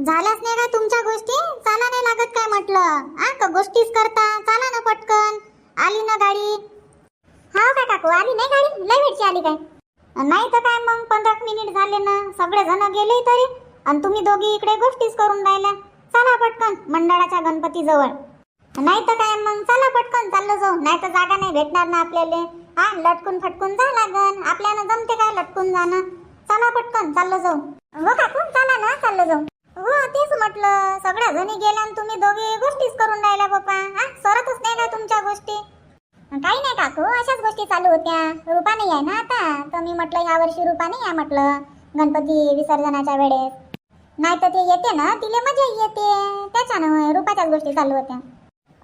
झाल्याच नाही काय तुमच्या गोष्टी? चाला नाही लागत काय म्हटलं? हा का गोष्टीच करता? चाला ना पटकन. आली ना गाडी. हा का काकू आली नाही गाडी? लय वेळची आली काय? नाही तर काय मग? पंधरा मिनिट झाले ना. सगळे जण गेले तरी. आणि तुम्ही दोघी इकडे गोष्टीच करून राहिल्या. चला पटकन मंडळाच्या गणपती जवळ नाही तर काय मग? चला पटकन चाललं जाऊ. नाही तर जागा नाही भेटणार ना आपल्याला. हा लटकून फटकून जा लागन. आपल्याला जमते काय लटकून जाणं? चला पटकन चाललं जाऊ. हो काकू चला ना चाललं जाऊ. हो तेच म्हटलं. सगळ्या जणी गेल्या आणि तुम्ही दोघे गोष्टीच करून राहिल्या पप्पा. हा सरतच नाही का तुमच्या गोष्टी. काही नाही काकू अशाच गोष्टी चालू होत्या. रुपा नाही आहे ना आता. तर मी म्हटलं ह्या वर्षी रुपा नाही आहे म्हटलं गणपती विसर्जनाच्या वेळेस. नाही तर ते येते ना तिला मजा येते. त्याच्यानं रुपाच्याच गोष्टी चालू होत्या.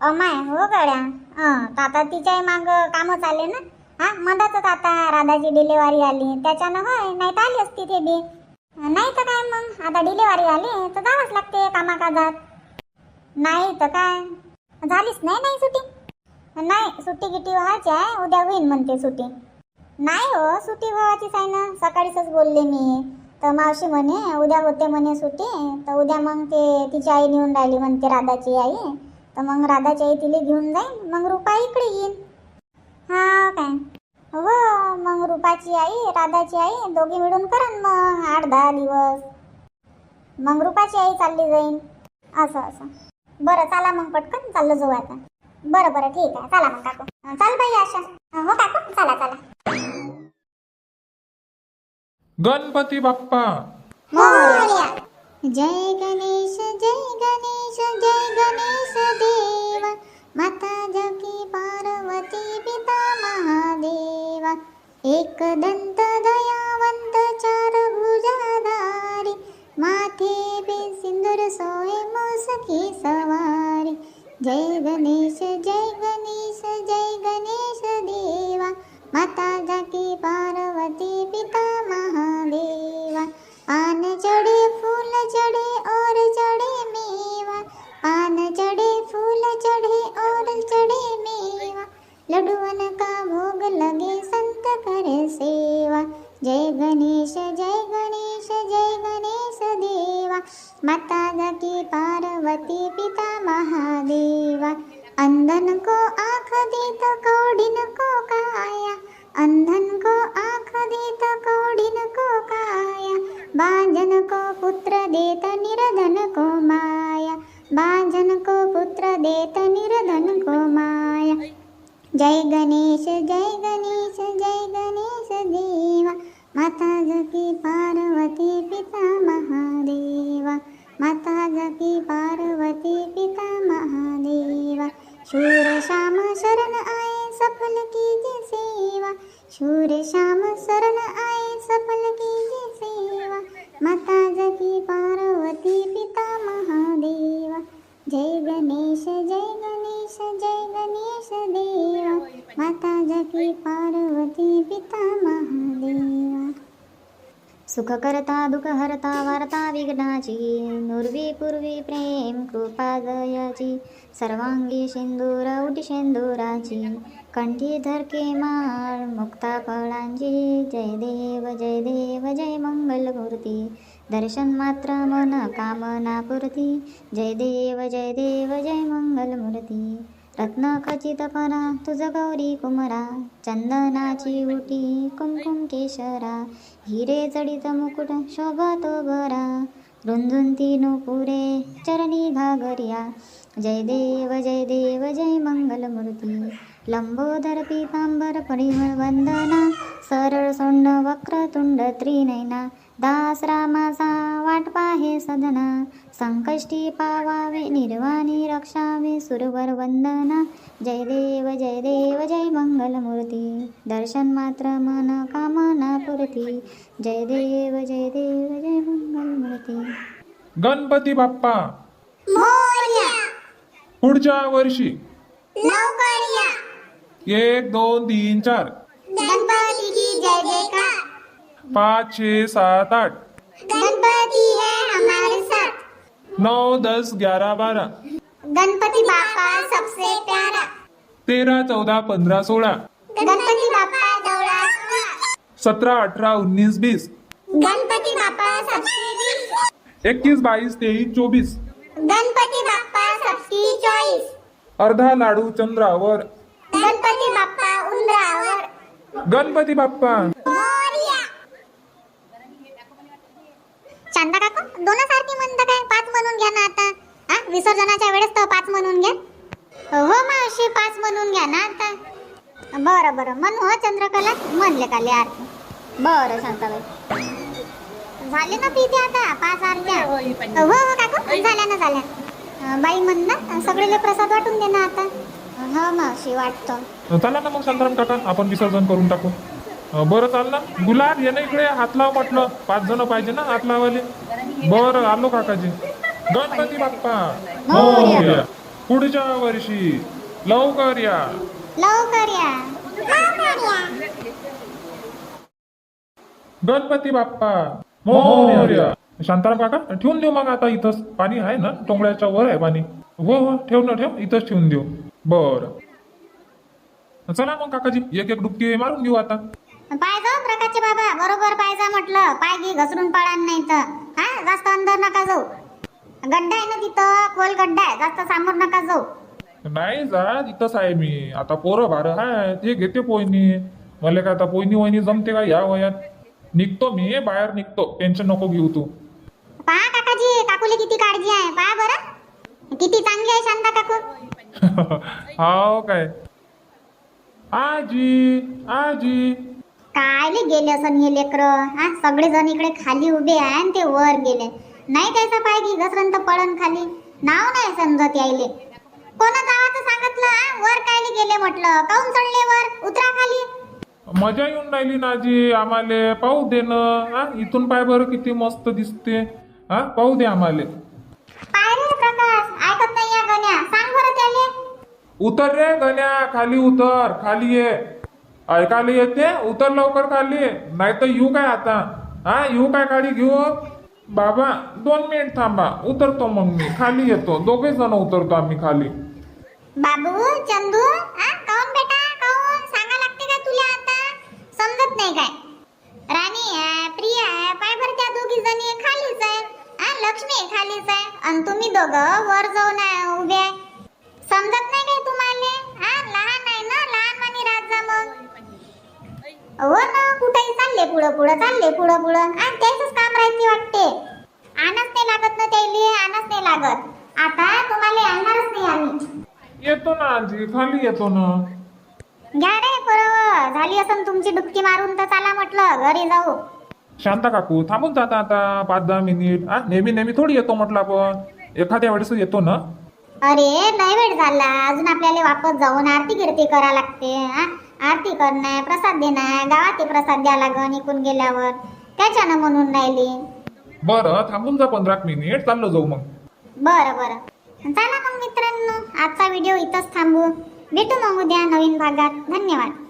अमाय हो गड्या. हं तर आता तिच्याही माग कामं चालले ना. हा मधातच आता राधाची डिलेवरी आली. त्याच्यानं होय नाही तर आली असती ते बी. नाही तर काय मग? आता डिलेवरी आली तर जावंच लागते कामाकाजात. नाही तर काय? झालीच नाही नाही सुट्टी? नाही सुट्टी गिट्टी व्हायची आहे उद्या होईन म्हणते सुट्टी. नाही हो सुट्टी व्हायचीच आहे ना. सकाळीच बोलले मी. तर मावशी म्हणे उद्या होते म्हणे सुट्टी. तर उद्या मग ते तिची आई नेऊन राहिली म्हणते राधाची आई. तर मग राधाची आई तिला घेऊन जाईन. मग रुपा इकडे येईन. हा काय? हो मग रुपाची आई राधाची आई दोघी मिळून करन मग आठ दहा दिवस. मग रुपाची आई चालली जाईन. असं असं. बरं चला मग पटकन चाललो जाऊ आता. बरं बरं ठीक आहे. चला मग काकू. चाल बाई आशा. हो काकू. चला चला. गणपती बाप्पा. जय गणेश जय गणेश जय गणेश देव. माता दन्त दयावन्त चार भुजाूर सोय सखी सवारि। जय गणेश जय गणेश जय गणेश देवा माता जाकी पा माता की पार्वती पिता सुखकर्ता दुःखहर्ता दुःख वार्ता विघ्नाची नुर्वी पूर्वी प्रेम कृपादयाची सर्वांगी शेंदूर उटी शेंदुराची कंठी धरके माळ मुक्ता फळांची जय देव जय देव जय मंगलमूर्ती दर्शन मात्र मन कामना पुरती जय देव जय देव जय मंगलमूर्ती. रत्न खचित परा तुझ गौरी कुमरा चंदनाची उटी कुमकुम केशरा हिरे जडित मुकुट शोभतो बरा रुंझुंती नुपुरे चरणी घागरिया जय देव जय देव जय मंगलमूर्ती लंबोदर पितांबर परिमळ वंदना सरळ सोंड वक्रतुंड त्रिनयना दास रामाचा वाट पाहे सदना. संकष्टी पावावे निर्वाणी रक्षावे सुरवर वंदना. जय देव जय देव जय मंगलमूर्ती. दर्शन मात्र मन कामना पुरती. जय देव जय देव जय मंगलमूर्ती. गणपती बाप्पा. पुढच्या वर्षी. एक दोन तीन चार. पाच छे सात आठ. गणपती है हमारे साथ। नौ दस ग्यारह बारह. गणपती बाप्पा सबसे प्यारा। तेरा चौदा पंधरा सोळा. गणपती बाप्पा दौड़ा सतरा अठरा उन्नीस बीस. गणपती बाप्पा सबसे एकवीस बावीस तेवीस चोवीस. गणपती बाप्पा सत्ती चॉईस अर्धा लाडू चंद्रावर. गणपती बाप्पा उंदरावर। गणपती बाप्पा. विसर्जनाच्या वेळेस तर पाच म्हणून घ्या हो मावशी पाच म्हणून घ्या ना आता. बरं बरं. म्हणू हो चंद्रकला. म्हणले काले आरती बरं शांताबाई. झाले ना पिते आता? पाच आरत्या हो हो काकू. झाल्या ना झाल्या. बाई म्हण ना सगळेले प्रसाद वाटून दे ना आता. हो मावशी वाटतो. चला ना मग शांताराम काका. आपण विसर्जन करून टाकू. बरं चाल ना गुलाब ये ना इकडे हात लाव म्हटलं. पाच जण पाहिजे ना हात लावाले बरं आलो काकाजी. गणपती बाप्पा. मोरया. पुढच्या वर्षी लवकर या लवकर या लवकर या गणपती बाप्पा. मोरया. शांताराम काका ठेवून देऊ मग आता इथंच. पाणी आहे ना टोंगळ्याच्या वर आहे पाणी. हो हो ठेव ना ठेव. इथंच ठेवून देऊ. बर. चला मग काकाजी एक एक डुबकी मारून घेऊ आता. पाय जाऊ प्रकाशचे बाबा. बरोबर पाय जा म्हटलं. पाय घे घसरून पडान नाही तर. हा जास्त अंदर नका जाऊ. गड्डा आहे ना तिथं? खोल गड्डा आहे. जास्त समोर नका जाऊ. नाही जा. इथंच आहे मी. आता पोरं भार हाय. ते घेते पोयनी. मला काय आता पोयनी वहिनी जमते का या वयात? निघतो मी. बाहेर निघतो. टेन्शन नको घेऊ तू. पहा काकाजी काकूले किती काळजी आहे. पहा बरं. किती चांगली आहे शांता काकू. हाव काय? आजी आजी. कायले गेले असं हे लेकर? हा सगळे जण इकडे खाली उभे आहे आणि ते वर गेले. नाही त्याचा पाय घे घसरण तर पडन खाली? नाव नाही समजत यायले. कोणा गावाचं सांगितलं? वर कायले गेले म्हटलं? काऊन चढले वर? उतरा खाली. मजा येऊन राहिली ना आजी आम्हाले. पाहू दे ना. हा? इथून पाय बरं किती मस्त दिसते. हा? पाहू दे आम्हाले. पाय रे प्रकाश ऐकत नाही या गण्या. सांग बरं त्याले. उतर रे गण्या खाली उतर खाली ये. ऐकायला येते? उतर लवकर खाली. नाही तर येऊ काय आता? हा? येऊ काय गाडी घेऊ बाबा दोन मिनिट थांबा. उतरतो मग मी. खाली येतो. दोघे जण उतरतो आम्ही खाली. बाबू चंदू हा? काऊन बेटा? काऊन सांगा लागते का तुला आता? समजत नाही काय? राणी आहे प्रिया आहे पाय भर त्या दोघी जणी. खालीच आहे. हा लक्ष्मी आहे खालीच आहे. आणि तुम्ही दोघं वर जाऊन आहे, उभे आहे. समजत नाही काय तुम्हाला? हा लहान आहे ना? लहान मानी राहत जा मग. हो ना कुठेही चालले पुढं पुढं चालले पुढं पुढं. आणि त्याच काम राहायची वाटते. आनच नाही लागत ना त्याइले आनच नाही लागत. आता तुम्हाला आणणारच नाही आम्ही. येतो ना आजी खाली येतो ना. घ्या रे बरोबर झाली असं तुमची डुबकी मारून तर चला म्हटलं घरी जाऊ. शांता काकू थांबून जाता आता पाच दहा मिनिट. हा नेहमी नेहमी थोडी येतो म्हटलं आपण. एखाद्या वेळेस येतो ना. अरे लय वेळ झाला. अजून आपल्याला वापस जाऊन आरती गिरती करा लागते. आरती करणं प्रसाद देणं गावात प्रसाद द्या लागन इकून गेल्यावर. त्याच्यानं म्हणून राहिली? बरं थांबून जा पंधरा मिनिट चाललो जाऊ मग. बरं बरं. चला मग मित्रांनो आजचा व्हिडिओ इथंच थांबू. भेटू मग उद्या नवीन भागात. धन्यवाद.